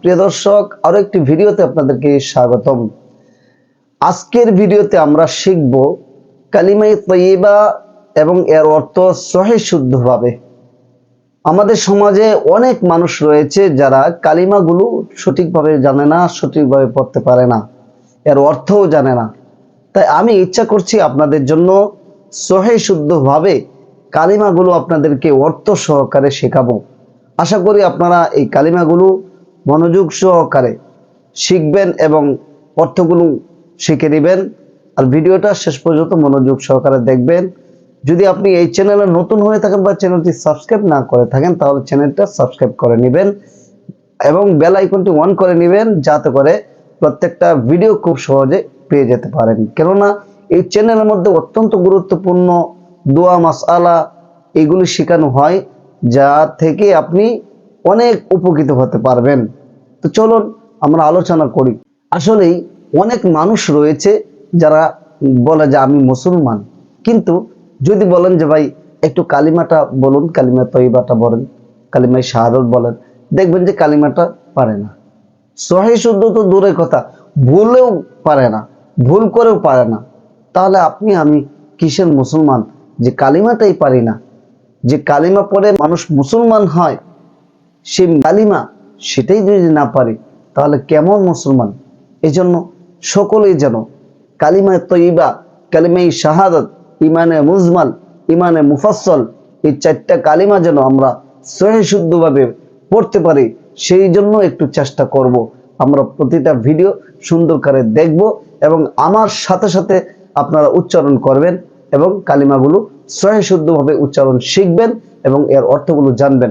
প্রিয় দর্শক ভিডিওতে আপনাদেরকে স্বাগতম। আজকের ভিডিওতে আমরা এবং এর অর্থ শুদ্ধভাবে। আমাদের সমাজে অনেক মানুষ রয়েছে যারা কালিমাগুলো সঠিকভাবে জানে না, সঠিকভাবে পড়তে পারে না। এর অর্থও জানে না। তাই আমি ইচ্ছা করছি আপনাদের জন্য সহে শুদ্ধভাবে কালিমাগুলো আপনাদেরকে অর্থ সহকারে শেখাবো। আশা করি আপনারা এই কালিমাগুলো মনোযোগ সহকারে শিখবেন এবং অর্থগুলো শিখে নেবেন। আর ভিডিওটা শেষ পর্যন্ত মনোযোগ সহকারে দেখবেন। যদি আপনি এই চ্যানেলে নতুন হয়ে থাকেন বা চ্যানেলটি সাবস্ক্রাইব না করে থাকেন, তাহলে চ্যানেলটা সাবস্ক্রাইব করে নেবেন এবং বেল আইকনটি অন করে নেবেন যাতে করে প্রত্যেকটা ভিডিও খুব সহজে পেয়ে যেতে পারেন। কেননা এই চ্যানেলের মধ্যে অত্যন্ত গুরুত্বপূর্ণ দোয়া, মাসআলা এগুলি শেখানো হয় যা থেকে আপনি অনেক উপকৃত হতে পারবেন। তো চলুন আমরা আলোচনা করি। আসলেই অনেক মানুষ রয়েছে যারা বলে যে আমি মুসলমান। কিন্তু যদি বলেন যে ভাই একটু কালিমাটা বলুন, কালিমা তৈবাটা বলেন কালিমায় শাহাদত বলেন, দেখবেন যে কালিমাটা পারে না। সহি শুদ্ধ তো দূরের কথা, ভুলেও পারে না, ভুল করেও পারে না। তাহলে আপনি, আমি কিসের মুসলমান? যে কালিমাটাই পারি না, যে কালিমা পড়ে মানুষ মুসলমান হয়, সে কালিমা সেটাই যদি না পারি, তাহলে কেমন মুসলমান? এজন্য সকলেই যেন কালিমায় তৈবা কালিমাই শাহাদত, ইমানে মুজমাল, ইমানে মুফাসল এই চারটা কালিমা যেন আমরা সহি শুদ্ধভাবে পড়তে পারি, সেই জন্য একটু চেষ্টা করব। আমরা প্রতিটা ভিডিও সুন্দর করে দেখব এবং আমার সাথে সাথে আপনারা উচ্চারণ করবেন। এবং কালিমাগুলো সহি শুদ্ধভাবে উচ্চারণ শিখবেন এবং এর অর্থগুলো জানবেন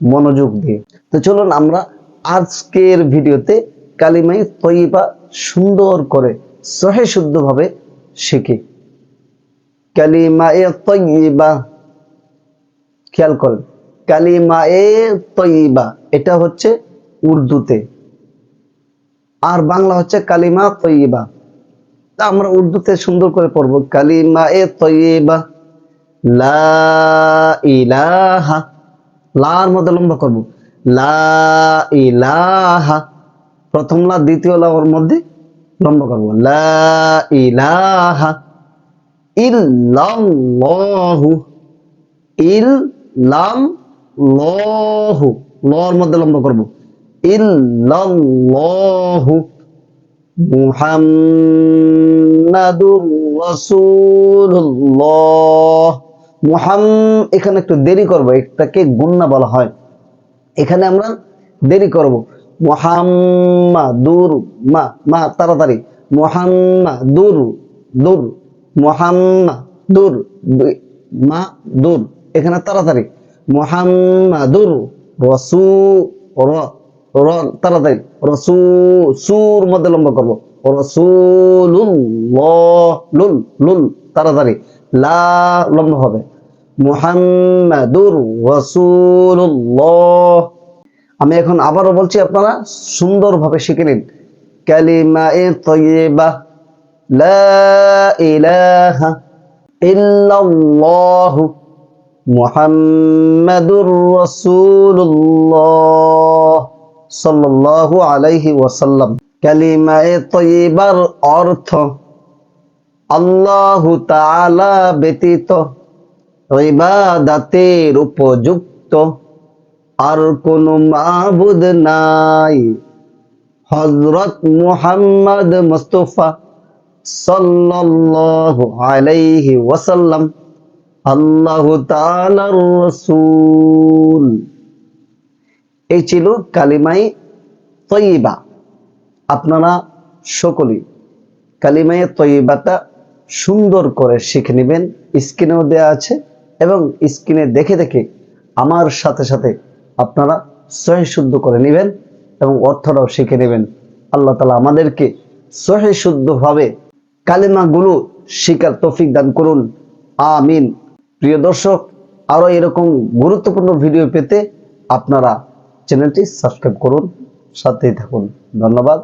মনোযোগ দিয়ে। তো চলুন আমরা আজকের ভিডিওতে কালিমাই তৈবা সুন্দর করে সহে শুদ্ধভাবে শিখি। কালিমায়ে তৈবা খেয়াল করেন। কালিমায়ে তৈবা এটা হচ্ছে উর্দুতে। আর বাংলা হচ্ছে কালিমা তৈবা আমরা উর্দুতে সুন্দর করে পড়ব। কালিমা এ তৈবা লার মধ্যে লম্বা করব। লা প্রথম লা, দ্বিতীয় লার মধ্যে লম্বা করব। লা ইলাহা ইল্লাল্লাহু ইল্লাল্লাহু, লর মধ্যে লম্বা মুহাম্মাদুর রাসূলুল্লাহ। মুহাম, এখানে একটু দেরি করব, এটাকে গুন্না বলা হয়। এখানে আমরা দেরি করব। মুহাম্মাদুর, মা মা, তাড়াতাড়ি। মুহাম্মাদুর, দুর। মুহাম্মাদুর মা, দুর। এখানে তাড়াতাড়ি। মুহাম্মাদুর, রসু র, তাড়াতাড়ি। রসু, সুর মধ্যে লম্বা করব। রসুল্লাহ লুল তাড়াতাড়ি। লা লম্বা হবে। মুহাম্মাদুর রসুল্লাহ আমি এখন আবারও বলছি, আপনারা সুন্দরভাবে শিখে নিন। কালিমা এ তৈবা ইল্লাল্লাহু মুহাম্মাদুর রাসূলুল্লাহ সাল্লাল্লাহু আলাইহি ওয়াসাল্লাম। কালিমায়ে তয়্যিবার অর্থ। আল্লাহু তাআলা ব্যতীত ইবাদতের উপযুক্ত। আর কোন মাবুদ নাই। হজরত মুহাম্মদ মুস্তাফা সাল্লাল্লাহু আলাইহি ওয়াসাল্লাম, আল্লাহ তাআলার রাসূল। এই ছিল কালিমাই তৈবা। আপনারা সকলেই কালিমাই তৈবাটা সুন্দর করে শিখে নেবেন। স্ক্রিনেও দেওয়া আছে এবং স্ক্রিনে দেখে দেখে আমার সাথে সাথে আপনারা সহি শুদ্ধ করে নেবেন এবং অর্থটাও শিখে নেবেন। আল্লাহ তালা আমাদেরকে সহি শুদ্ধভাবে কালিমাগুলো শিকার তৌফিক দান করুন। আমিন। প্রিয় দর্শক, আরও এরকম গুরুত্বপূর্ণ ভিডিও পেতে আপনারা চ্যানেলটি সাবস্ক্রাইব করুন, সাথেই থাকুন। ধন্যবাদ।